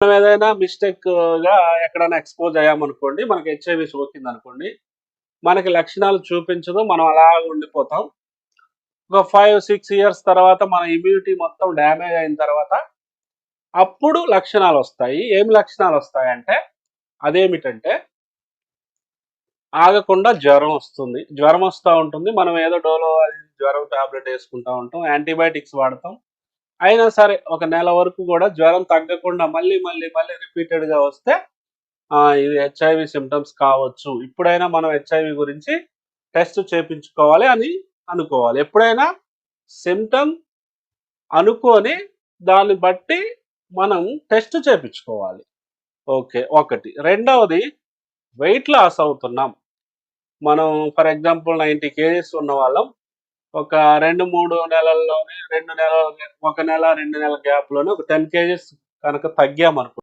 మనం ఏదైనా మిస్టేక్గా ఎక్కడైనా ఎక్స్పోజ్ అయ్యామనుకోండి మనకి హెచ్ఐవి సోకింది అనుకోండి మనకి లక్షణాలు చూపించదు మనం అలా ఉండిపోతాం. ఒక ఫైవ్ సిక్స్ ఇయర్స్ తర్వాత మన ఇమ్యూనిటీ మొత్తం డ్యామేజ్ అయిన తర్వాత అప్పుడు లక్షణాలు వస్తాయి. ఏం లక్షణాలు వస్తాయంటే అదేమిటంటే ఆగకుండా జ్వరం వస్తుంది. జ్వరం వస్తూ ఉంటుంది. మనం ఏదో డోలో అది జ్వరం టాబ్లెట్ వేసుకుంటా ఉంటాం యాంటీబయాటిక్స్ వాడతాం. అయినా సరే ఒక నెల వరకు కూడా జ్వరం తగ్గకుండా మళ్ళీ మళ్ళీ మళ్ళీ రిపీటెడ్గా వస్తే ఇది హెచ్ఐవి సిమ్టమ్స్ కావచ్చు. ఇప్పుడైనా మనం హెచ్ఐవి గురించి టెస్ట్ చేపించుకోవాలి అని అనుకోవాలి. ఎప్పుడైనా సిమ్టమ్ అనుకొని దాన్ని బట్టి మనం టెస్ట్ చేపించుకోవాలి. ఓకే ఒకటి. రెండవది వెయిట్ లాస్ అవుతున్నాం. మనం ఫర్ ఎగ్జాంపుల్ నైంటీ కేజీస్ ఉన్న వాళ్ళం ఒక రెండు మూడు నెలల్లోనే రెండు నెలల ఒక నెల రెండు నెలల గ్యాప్లోనే ఒక టెన్ కేజీస్ కనుక తగ్గామనుకో